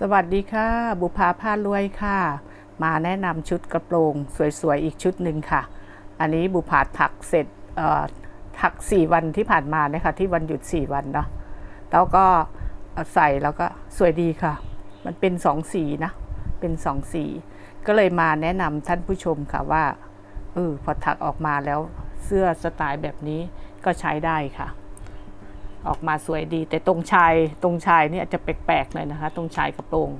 สวัสดีค่ะ บุภาพารวยค่ะ มาแนะนำชุดกระโปรงสวยๆ อีกชุดหนึ่งค่ะ อันนี้บุภาถักเสร็จถัก 4 วันที่ผ่านมาเนี่ยค่ะที่วันหยุด 4 วันเนาะแล้วก็ใส่แล้วก็สวยดีค่ะ มันเป็นสองสีนะ เป็นสองสี ก็เลยมาแนะนำท่านผู้ชมค่ะว่าเออพอถักออกมาแล้วเสื้อสไตล์แบบนี้ก็ใช้ได้ค่ะ ออกมาสวยดี แต่ตรงชายตรงชายนี่ยจะแปลกๆเลยนะคะ ตรงชายกระโปรง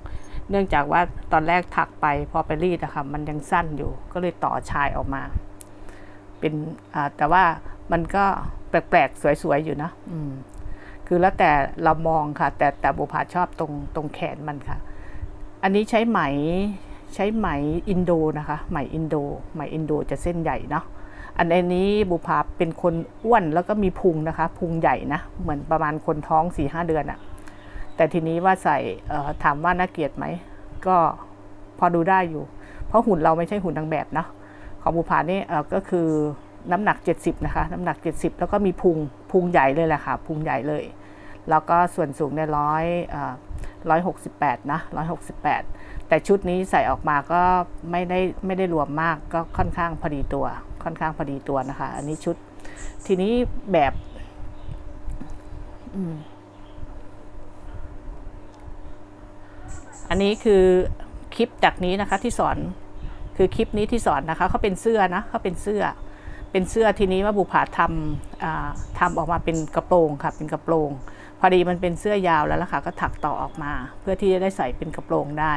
เนื่องจากว่าตอนแรกถักไปพอไปรีดนะคะมันยังสั้นอยู่ ก็เลยต่อชายออกมา เป็นแต่ว่ามันก็แปลกๆสวยๆอยู่นะอืมคือแล้วแต่เรามองค่ะ แต่แต่บุภาชอบตรงตรงแขนมันค่ะ อันนี้ใช้ไหมใช้ไหมอินโดนะคะ ไหมอินโด ไหมอินโดจะเส้นใหญ่เนาะ อันนี้บุภาเป็นคนอ้วนแล้วก็มีพุงนะคะ พุงใหญ่นะ เหมือนประมาณคนท้อง4ีหเดือนอะแต่ทีนี้ว่าใส่ถามว่าน่าเกลียดไหม ก็พอดูได้อยู่ เพราะหุ่นเราไม่ใช่หุ่นนางแบบนะของบุภานี่ก็คือน้ำหนัก 70 นะคะ น้ำหนัก 70 แล้วก็มีพุงพุงใหญ่เลยแหละค่ะพุงใหญ่เลย แล้วก็ส่วนสูงเนี่ยร้อย ร้อยหกสิบแปดนะร้อยหกสิบแปดแต่ชุดนี้ใส่ออกมาก็ไม่ได้ไม่ได้รวมมากก็ค่อนข้างพอดีตัว ค่อนข้างพอดีตัวนะคะ อันนี้ชุด ทีนี้แบบอันนี้คือคลิปจากนี้นะคะที่สอนคือคลิปนี้ที่สอนนะคะเขาเป็นเสื้อนะเขาเป็นเสื้อ เป็นเสื้อทีนี้ว่าบุผาทำทำออกมาเป็นกระโปรงค่ะเป็นกระโปรง อดีมันเป็นเสื้อยาวแล้วล่ะค่ะก็ถักต่อออกมา เพื่อที่จะได้ใส่เป็นกระโปรงได้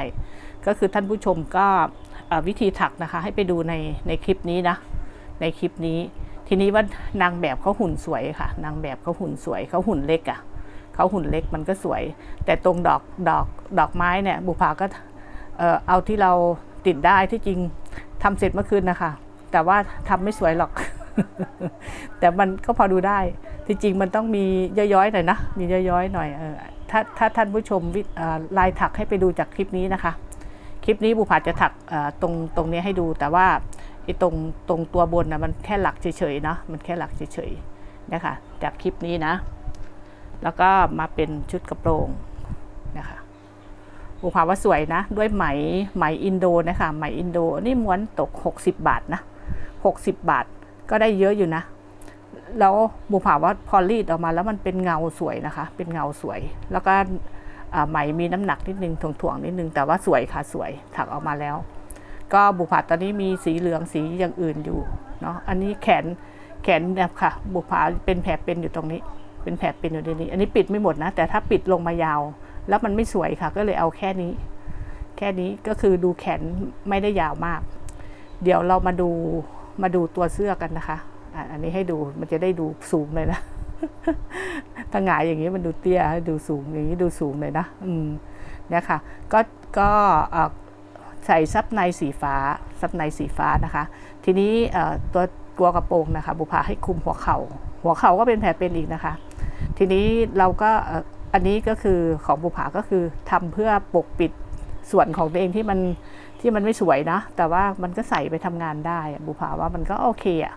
ก็คือท่านผู้ชมก็วิธีถักนะคะ ให้ไปดูในในคลิปนี้นะ ในคลิปนี้ ทีนี้ว่านางแบบเขาหุ่นสวยค่ะ นางแบบเขาหุ่นสวยเขาหุ่นเล็กอะ่ะเขาหุ่นเล็กมันก็สวย แต่ตรงดอกดอกดอกไม้เนี่ยบุภาก็เออเอาที่เราติดได้ที่จริงทำเสร็จเมื่อคืนนะคะ แต่ว่าทำไม่สวยหรอก แต่มันก็พอดูได้ ที่จริงมันต้องมีย้อยๆหน่อยนะ มีย้อยๆหน่อยเออถ้าถ้าท่านผู้ชมวิเอ่อลายถักให้ไปดูจากคลิปนี้นะคะ คลิปนี้บุภาจะถักตรงตรงนี้ให้ดู แต่ว่าไอ้ตรงตรงตัวบนนะมันแค่หลักเฉยๆเนาะมันแค่หลักเฉยๆนะคะจากคลิปนี้นะ แล้วก็มาเป็นชุดกระโปรงนะคะบุภาว่าสวยนะ ด้วยไหมไหมอินโดนะคะไหมอินโดนี่ม้วนตก 60 บาทนะ60 บาทก็ได้เยอะอยู่นะ แล้วบุภาว่าพอรีดออกมาแล้วมันเป็นเงาสวยนะคะ เป็นเงาสวย แล้วก็ไหมมีน้ำหนักนิดนึงถ่วงๆนิดนึง แต่ว่าสวยค่ะสวยถักออกมาแล้ว ก็บุภาตอนนี้มีสีเหลืองสีอย่างอื่นอยู่เนาะอันนี้แขนแขนเนี่ยค่ะ บุภาเป็นแผลเป็นอยู่ตรงนี้ เป็นแผลเป็นอยู่ในนี้ อันนี้ปิดไม่หมดนะ แต่ถ้าปิดลงมายาว แล้วมันไม่สวยค่ะ ก็เลยเอาแค่นี้ แค่นี้ก็คือดูแขนไม่ได้ยาวมาก เดี๋ยวเรามาดูมาดูตัวเสื้อกันนะคะ อันนี้ให้ดูมันจะได้ดูสูงเลยนะ ถ้าหงายอย่างนี้มันดูเตี้ยดูสูงอย่างนี้ดูสูงเลยนะ อืมเนี่ยค่ะ ก็ก็ใส่ซับในสีฟ้าซับในสีฟ้านะคะ ทีนี้ตัวตัวกระโปรงนะคะ บุพาให้คลุมหัวเขา่า หัวเข่าก็เป็นแผลเป็นอีกนะคะ ทีนี้เราก็อันนี้ก็คือของบุภาก็คือทำเพื่อปกปิดส่วนของตัวเองที่มันที่มันไม่สวยนะ แต่ว่ามันก็ใส่ไปทำงานได้บุภาว่ามันก็โอเคอะ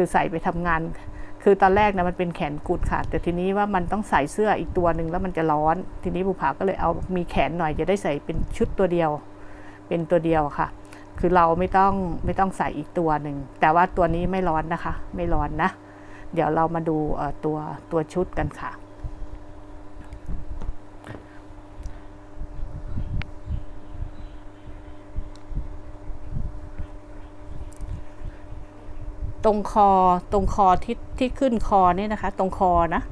คือใส่ไปทำงาน คือตอนแรกนะมันเป็นแขนกุดค่ะ แต่ทีนี้ว่ามันต้องใส่เสื้ออีกตัวหนึ่งแล้วมันจะร้อน ทีนี้บุภาก็เลยเอามีแขนหน่อยจะได้ใส่เป็นชุดตัวเดียว เป็นตัวเดียวค่ะ คือเราไม่ต้องไม่ต้องใส่อีกตัวหนึ่งแต่ว่าตัวนี้ไม่ร้อนนะคะ ไม่ร้อนนะ เดี๋ยวเรามาดูตัวตัวชุดกันค่ะ ตรงคอตรงคอที่ที่ขึ้นคอนี่นะคะ ตรงคอนะ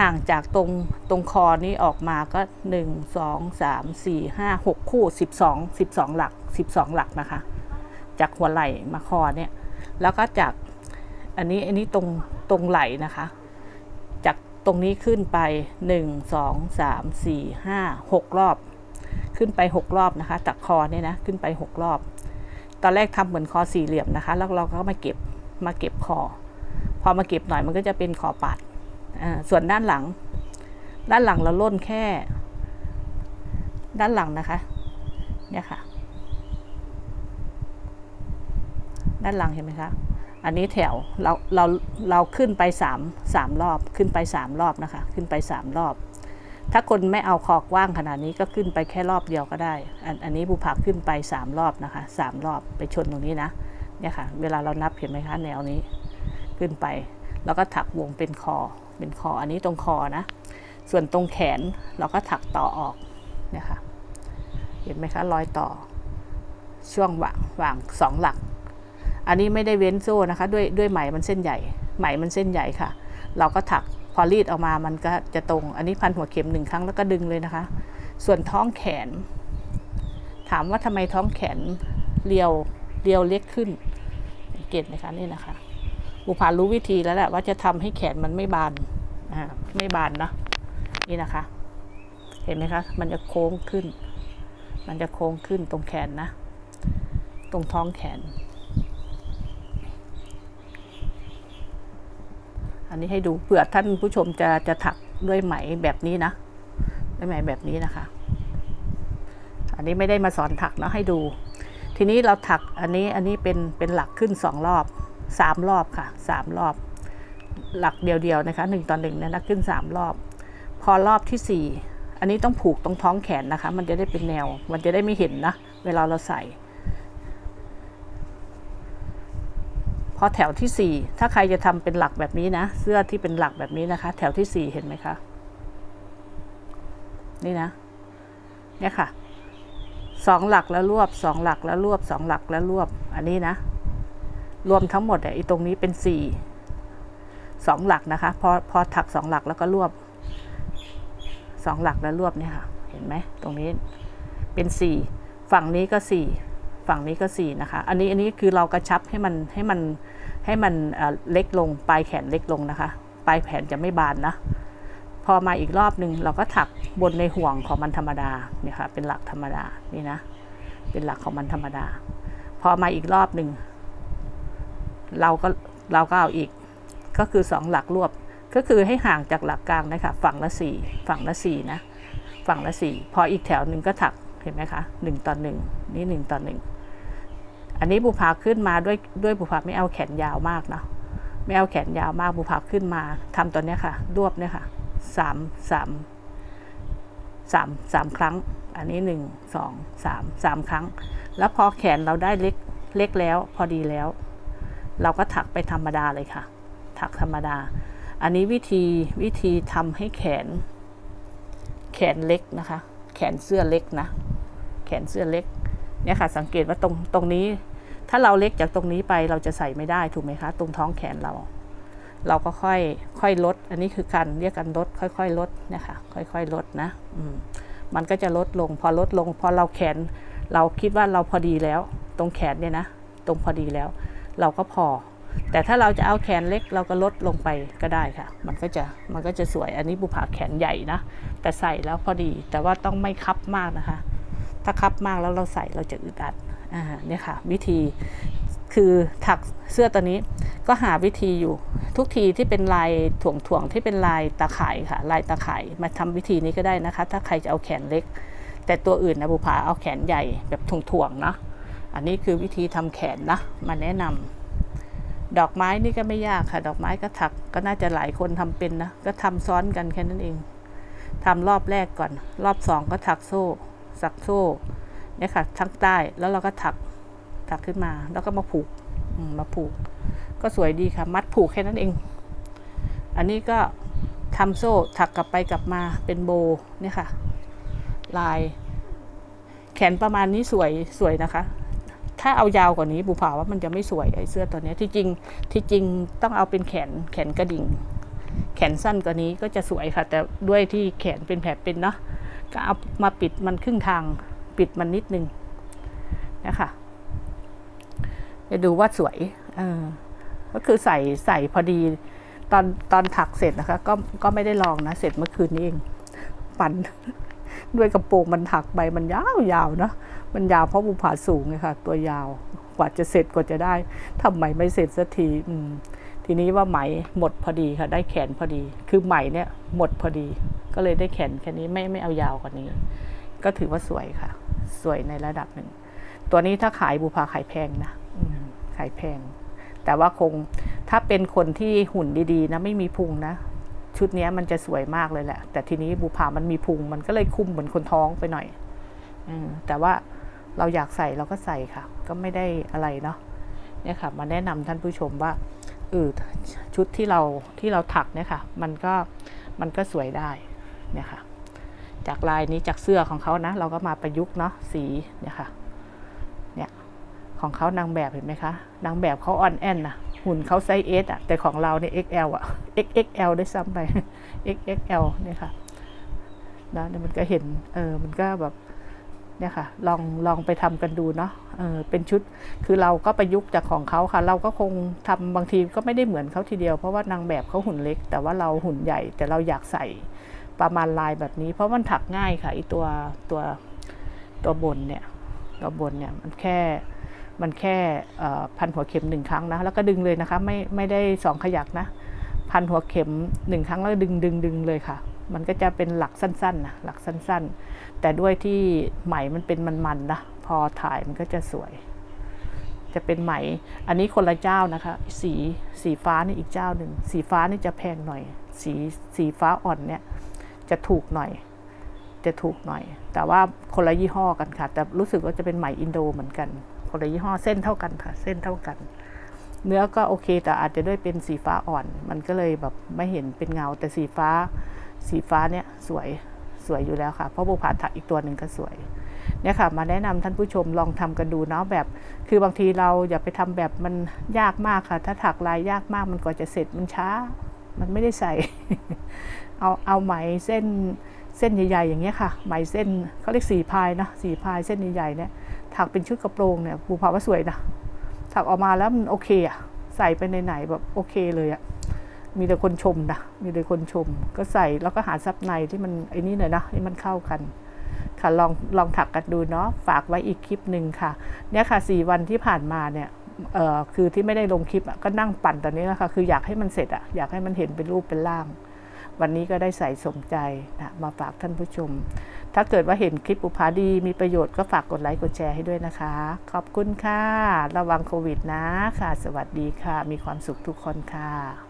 ห่างจากตรงตรงคอนี้ออกมาก็หนึ่งสองสามสี่ห้าหกคู่สิบสองสิบสองหลักสิบสองหลักนะคะ จากหัวไหล่มาคอเนี่ย แล้วก็จากอันนี้อันนี้ตรงตรงไหล่นะคะ จากตรงนี้ขึ้นไปหนึ่งสองสามสี่ห้าหกรอบ ขึ้นไปหกรอบนะคะจากคอเนี่ยนะขึ้นไปหกรอบ ตอนแรกทำเหมือนคอสี่เหลี่ยมนะคะ แล้วเราก็มาเก็บมาเก็บคอ พอมาเก็บหน่อยมันก็จะเป็นคอปัดส่วนด้านหลัง ด้านหลังเราล่นแค่ ด้านหลังนะคะ เนี่ยค่ะ ด้านหลังเห็นไหมคะอันนี้แถวเราเราเราขึ้นไปสามสามรอบขึ้นไปสามรอบนะคะ ขึ้นไปสามรอบ ถ้าคนไม่เอาคอกว้างขนาดนี้ก็ขึ้นไปแค่รอบเดียวก็ได้ อันอันนี้บุผาขึ้นไปสามรอบนะคะสามรอบไปชนตรงนี้นะ เนี่ยค่ะ เวลาเรานับเห็นไหมคะแนวนี้ ขึ้นไป แล้วก็ถักวงเป็นคอ เป็นคอ อันนี้ตรงคอนะ ส่วนตรงแขนเราก็ถักต่อออก เนี่ยค่ะ เห็นไหมคะรอยต่อ ช่วงหว่างหว่างสองหลัก อันนี้ไม่ได้เว้นโซ่นะคะ ด้วยด้วยไหมมันเส้นใหญ่ ไหมมันเส้นใหญ่ค่ะ เราก็ถัก พอรีดออกมามันก็จะตรง อันนี้พันหัวเข็มหนึ่งครั้งแล้วก็ดึงเลยนะคะ ส่วนท้องแขน ถามว่าทำไมท้องแขนเรียวเรียวเล็กขึ้นสังเกตไหมคะนี่นะคะบุพารู้วิธีแล้วแหละว่าจะทำให้แขนมันไม่บานอ่าไม่บานนะนี่นะคะ เห็นไหมคะ มันจะโค้งขึ้น มันจะโค้งขึ้นตรงแขนนะ ตรงท้องแขน อันนี้ให้ดูเผื่อท่านผู้ชมจะจะถักด้วยไหมแบบนี้นะด้วยไหมแบบนี้นะคะ อันนี้ไม่ได้มาสอนถักนะให้ดู ทีนี้เราถักอันนี้อันนี้เป็นเป็นหลักขึ้นสองรอบสามรอบค่ะสามรอบ หลักเดียวๆนะคะหนึ่งต่อหนึ่งเนี่ยนะขึ้นสามรอบ พอรอบที่สี่อันนี้ต้องผูกตรงท้องแขนนะคะ มันจะได้เป็นแนว มันจะได้ไม่เห็นนะ เวลาเราใส่ พอแถวที่สี่ถ้าใครจะทำเป็นหลักแบบนี้นะ เสื้อที่เป็นหลักแบบนี้นะคะ แถวที่สี่เห็นไหมคะ นี่นะ เนี่ยค่ะสองหลักแล้วรวบสองหลักแล้วรวบสองหลักแล้วรวบ อันนี้นะ รวมทั้งหมดอะไอ้ตรงนี้เป็นสี่สองหลักนะคะ พอพอถักสองหลักแล้วก็รวบสองหลักแล้วรวบเนี่ยค่ะ เห็นไหมตรงนี้เป็นสี่ฝั่งนี้ก็สี่ ฝั่งนี้ก็สี่นะคะ อันนี้อันนี้คือเรากระชับให้มันให้มันให้มันเล็กลงปลายแขนเล็กลงนะคะ ปลายแขนจะไม่บานนะ พอมาอีกรอบหนึ่งเราก็ถักบนในห่วงของมันธรรมดาเนี่ยค่ะเป็นหลักธรรมดานี่นะ เป็นหลักของมันธรรมดา พอมาอีกรอบหนึ่งเราก็เราก็เอาอีกก็คือสองหลักรวบก็คือให้ห่างจากหลักกลางนะคะฝั่งละสี่ฝั่งละสี่นะ ฝั่งละสี่พออีกแถวหนึ่งก็ถักเห็นไหมคะหนึ่งต่อหนึ่งนี่หนึ่งต่อหนึ่ง อันนี้บุพาขึ้นมาด้วยด้วยบุพาไม่เอาแขนยาวมากนะไม่เอาแขนยาวมากบุพาขึ้นมาทำตัวเนี้ยค่ะ รวบเนี่ยค่ะสามสามสามสามครั้ง อันนี้หนึ่งสองสามสามครั้ง แล้วพอแขนเราได้เล็กเล็กแล้ว พอดีแล้ว เราก็ถักไปธรรมดาเลยค่ะ ถักธรรมดา อันนี้วิธีวิธีทำให้แขน แขนเล็กนะคะ แขนเสื้อเล็กนะ แขนเสื้อเล็กเนี่ยค่ะ สังเกตว่าตรงตรงนี้ ถ้าเราเล็กจากตรงนี้ไปเราจะใส่ไม่ได้ถูกไหมคะ ตรงท้องแขนเรา เราก็ค่อยค่อยลด อันนี้คือการเรียกกันลด ค่อยๆลดนี่ยค่ะค่อยๆลดนะอืมมันก็จะลดลง พอลดลง พอเราแขน เราคิดว่าเราพอดีแล้ว ตรงแขนเนี่ยนะ ตรงพอดีแล้ว เราก็พอ แต่ถ้าเราจะเอาแขนเล็กเราก็ลดลงไปก็ได้ค่ะ มันก็จะมันก็จะสวยอันนี้บุผาแขนใหญ่นะ แต่ใส่แล้วพอดีแต่ว่าต้องไม่คับมากนะคะ ถ้าคับมากแล้วเราใส่เราจะอึดอัด เนี่ยค่ะวิธีคือถักเสื้อตัวนี้ก็หาวิธีอยู่ทุกทีที่เป็นลายถ่วงถ่วงๆที่เป็นลายตาข่ายค่ะ ลายตาข่ายมาทำวิธีนี้ก็ได้นะคะ ถ้าใครจะเอาแขนเล็ก แต่ตัวอื่นนะบุผาเอาแขนใหญ่แบบถ่วงๆนะอันนี้คือวิธีทำแขนนะมาแนะนำดอกไม้นี่ก็ไม่ยากค่ะ ดอกไม้ก็ถักก็น่าจะหลายคนทำเป็นนะก็ทำซ้อนกันแค่นั้นเองทำรอบแรกก่อน รอบสองก็ถักโซ่สักโซ่ เนี่ยค่ะทั้งใต้แล้วเราก็ถักถักขึ้นมา แล้วก็มาผูกมาผูก ก็สวยดีค่ะ มัดผูกแค่นั้นเอง อันนี้ก็ทำโซ่ถักกลับไปกลับมาเป็นโบเนี่ยค่ะ ลาย แขนประมาณนี้สวยสวยนะคะ ถ้าเอายาวกว่านี้บุผาว่ามันจะไม่สวยไอ้เสื้อตัวนี้ที่จริงที่จริงต้องเอาเป็นแขนแขนกระดิ่ง แขนสั้นกว่านี้ก็จะสวยค่ะ แต่ด้วยที่แขนเป็นแผลเป็นเนาะก็เอามาปิดมันครึ่งทาง ปิดมันนิดนึงนะคะจะดูว่าสวยก็คือใส่ใส่พอดีตอนตอนถักเสร็จนะคะ ก็ก็ไม่ได้ลองนะ เสร็จเมื่อคืนนี้เองปั่นด้วยกระโปรงมันถักไปมันยาวยาวนะมันยาวเพราะบุผาสูงไงค่ะ ตัวยาวกว่าจะเสร็จกว่าจะได้ทำไมไม่เสร็จสักทีทีนี้ว่าไหมหมดพอดีค่ะ ได้แขนพอดี คือไหมเนี่ยหมดพอดี ก็เลยได้แขนแค่นี้ไม่ไม่เอายาวกว่านี้ ก็ถือว่าสวยค่ะ สวยในระดับหนึ่ง ตัวนี้ถ้าขายบุพาขายแพงนะอืมขายแพง แต่ว่าคงถ้าเป็นคนที่หุ่นดีๆนะไม่มีพุงนะชุดเนี้ยมันจะสวยมากเลยแหละ แต่ทีนี้บุพามันมีพุง มันก็เลยคุมเหมือนคนท้องไปหน่อยอมแต่ว่าเราอยากใส่เราก็ใส่ค่ะ ก็ไม่ได้อะไรเนาะเนี่ยค่ะ มาแนะนำท่านผู้ชมว่าเออชุดที่เราที่เราถักเนี่ยค่ะ มันก็มันก็สวยได้เนี่ยค่ะ จากลายนี้จากเสื้อของเขานะ เราก็มาประยุกต์เนาะสีเนี่ยค่ะเนี่ยของเขานางแบบเห็นไหมคะนางแบบเขาออนแอนนะหุ่นเขาไซส์เอสอะแต่ของเราเนี่ย XL อะ XXL ได้ซ้ำไป XXL เนี่ยค่ะนะเนี่ยมันก็เห็นเออมันก็แบบเนี่ยค่ะลองลองไปทำกันดูเนาะเออเป็นชุดคือเราก็ประยุกต์จากของเขาค่ะ เราก็คงทำบางทีก็ไม่ได้เหมือนเขาทีเดียวเพราะว่านางแบบเขาหุ่นเล็ก แต่ว่าเราหุ่นใหญ่แต่เราอยากใส่ ประมาณลายแบบนี้ เพราะมันถักง่ายค่ะไอตัวตัวตัวบนเนี่ยตัวบนเนี่ยมันแค่มันแค่พันหัวเข็มหนึ่งครั้งนะแล้วก็ดึงเลยนะคะไม่ไม่ได้สองขยักนะพันหัวเข็มหนึ่งครั้งแล้วดึงดึงดึงเลยค่ะ มันก็จะเป็นหลักสั้นๆนะหลักสั้นๆ แต่ด้วยที่ไหมมันเป็นมันๆนะพอถ่ายมันก็จะสวย จะเป็นไหมอันนี้คนละเจ้านะคะ สีสีฟ้านี่อีกเจ้าหนึ่งสีฟ้านี่จะแพงหน่อย สีสีฟ้าอ่อนเนี่ย จะถูกหน่อย จะถูกหน่อย แต่ว่าคนละยี่ห้อกันค่ะ แต่รู้สึกว่าจะเป็นไหมอินโดเหมือนกัน คนละยี่ห้อเส้นเท่ากันค่ะ เส้นเท่ากัน เนื้อก็โอเค แต่อาจจะด้วยเป็นสีฟ้าอ่อน มันก็เลยแบบไม่เห็นเป็นเงา แต่สีฟ้า สีฟ้าเนี่ยสวย สวยอยู่แล้วค่ะ เพราะบุพาถักอีกตัวหนึ่งก็สวยเนี่ยค่ะมาแนะนำท่านผู้ชมลองทำกันดูเนาะแบบ คือบางทีเราอย่าไปทำแบบมันยากมากค่ะ ถ้าถักลายยากมากมันกว่าจะเสร็จมันช้า มันไม่ได้ใส่ เอาเอาไหมเส้นเส้นใหญ่ๆอย่างเงี้ยค่ะ ไหมเส้นเขาเรียกสีพายนะสีพายเส้นใหญ่ๆเนี่ยถักเป็นชุดกระโปรงเนี่ยบูพาว่าสวยนะถักออกมาแล้วมันโอเคอะใส่ไปไหนๆแบบโอเคเลยอะมีแต่คนชมนะมีแต่คนชม ก็ใส่แล้วก็หาซับในที่มันไอ้นี่หน่อยนะให้มันเข้ากันค่ะลองลองถักกันดูเนาะฝากไว้อีกคลิปหนึ่งค่ะเนี่ยค่ะสี่วันที่ผ่านมาเนี่ย คือที่ไม่ได้ลงคลิปอะก็นั่งปั่นตอนนี้นะคะคืออยากให้มันเสร็จอะอยากให้มันเห็นเป็นรูปเป็นร่าง วันนี้ก็ได้ใส่สมใจนะมาฝากท่านผู้ชม ถ้าเกิดว่าเห็นคลิปอุพาดีมีประโยชน์ก็ฝากกดไลค์กดแชร์ให้ด้วยนะคะ ขอบคุณค่ะ ระวังโควิดนะค่ะ สวัสดีค่ะ มีความสุขทุกคนค่ะ